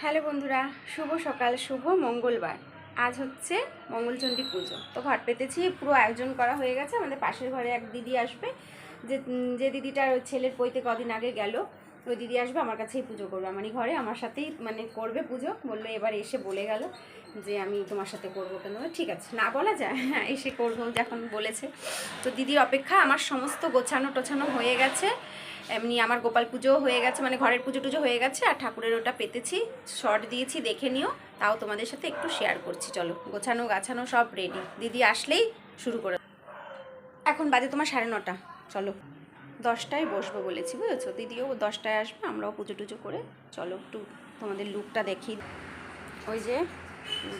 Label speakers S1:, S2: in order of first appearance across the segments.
S1: Hello বন্ধুরা, শুভ সকাল, শুভ মঙ্গলবার। আজ হচ্ছে মঙ্গলচণ্ডী পুজো। তো ঘর পেতেছি, পুরো আয়োজন করা হয়ে গেছে। আমাদের পাশের ঘরে এক দিদি আসবে। যে যে দিদিটার ছেলের পৈতে কদিন আগে গেল। ওই দিদি আসবে, আমার কাছেই পুজো করবে। আমারই ঘরে আমার সাথেই মানে করবে পুজো। বলল এবার এসে বলে গেল যে আমি তোমার সাথে করব কেন? ঠিক আছে। না বলা যায় হ্যাঁ এসে করব যখন বলেছে। তো দিদির অপেক্ষা আমার সমস্ত গোছানো টোছানো হয়ে গেছে। এমনি আমার গোপাল পুজো হয়ে গেছে মানে ঘরের পুজো টুজো হয়ে গেছে। আর ঠাকুরের ওটা পেতেছি শর্ট দিয়েছি, দেখে নিও। তাও তোমাদের সাথে একটু শেয়ার করছি, চলো। গোছানো, গাছানো সব রেডি দিদি আসলেই শুরু করে এখন বাজে তোমার সাড়ে নটা। চলো। দশটায় বসবো বলেছি, বুঝেছ? দিদিও দশটায় আসবে, আমরাও পুজো টুজো করে, চলো একটু তোমাদের লুকটা দেখি। ওই যে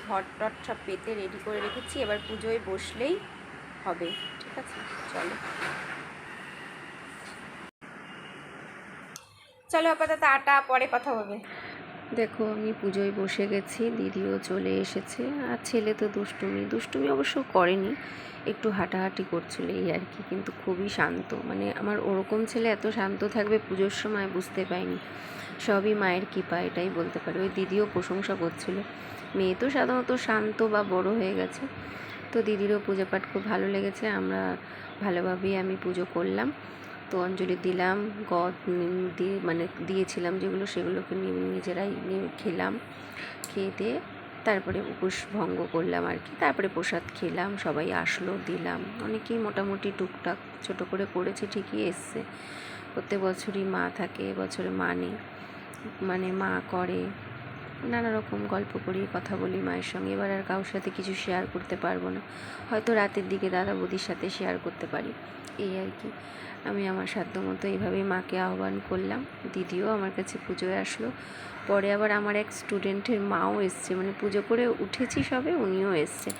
S1: ঘর টট সব পেতে রেডি করে রেখেছি, এবার পুজোয় বসলেই হবে, ঠিক আছে? চলো। চলো আপাতত আটা, পরে কথা হবে। দেখো, আমি পুজোয় বসে গেছি, দিদিও চলে এসেছে, আর ছেলে তো দুষ্টুমি। দুষ্টুমি অবশ্য করেনি, একটু হাঁটাহাঁটি করছিল এই আর কি, কিন্তু খুবই শান্ত। মানে আমার ওরকম ছেলে এত শান্ত থাকবে পুজোর সময় বুঝতে পাইনি। সবই মায়ের কৃপা, এটাই বলতে পারি। ওই দিদিও প্রশংসা করছিল। মেয়ে তো সাধারণত শান্ত বা বড় হয়ে গেছে, তো দিদিরও পুজো পাঠ খুব ভালো লেগেছে, আমরা ভালোভাবেই আমি পুজো করলাম। তো অঞ্জলি দিলাম, গদ দিয়ে মানে দিয়েছিলাম যেগুলো, সেগুলোকে নিয়ে নিজেরাই নিয়ে খেলাম, খেয়ে দিয়ে তারপরে উপোস ভঙ্গ করলাম আর কি। তারপরে প্রসাদ খেলাম, সবাই আসলো, দিলাম। অনেকেই মোটামুটি টুকটাক ছোটো করে করেছে, ঠিকই এসছে। প্রত্যেক বছরই মা থাকে, এবছরে মা নেই। মানে মা করে নানা রকম গল্প করি, কথা বলি মায়ের সঙ্গে। এবার আর কারোর সাথে কিছু শেয়ার করতে পারব না। হয়তো রাতের দিকে দাদা বৌদির সাথে শেয়ার করতে পারি। এই আর কি। আমি আমার সাধ্য মতো এইভাবেই মাকে আহ্বান করলাম। দিদিও আমার কাছে পুজোয় আসলো। পরে আবার আমার এক স্টুডেন্টের মাও এসছে। মানে পুজো করে উঠেছি সবে, উনিও এসছে।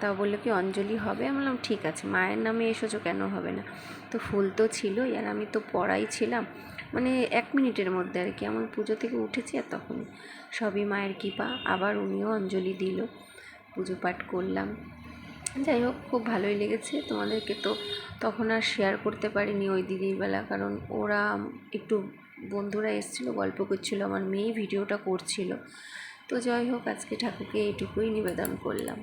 S1: তাও বলল কি, অঞ্জলি হবে? আমি বললাম, ঠিক আছে। মায়ের নামে এসেছ কেন হবে না? তো ফুল তো ছিলই। আর আমি তো পড়াই ছিলাম। মানে এক মিনিটের মধ্যে আর কি। আমার পুজো থেকে উঠেছি আর তখন সবই মায়ের কৃপা। আবার উনিও অঞ্জলি দিল। পুজো পাঠ করলাম। যাই হোক, খুব ভালোই লেগেছে। তোমাদেরকে তো তখন আর শেয়ার করতে পারিনি ওই দিদির বেলা। কারণ ওরা একটু বন্ধুরা এসেছিল, গল্প করছিল, আমার মেয়ে ভিডিওটা করছিল। তো যাই হোক, আজকে ঠাকুরকে এইটুকুই নিবেদন করলাম।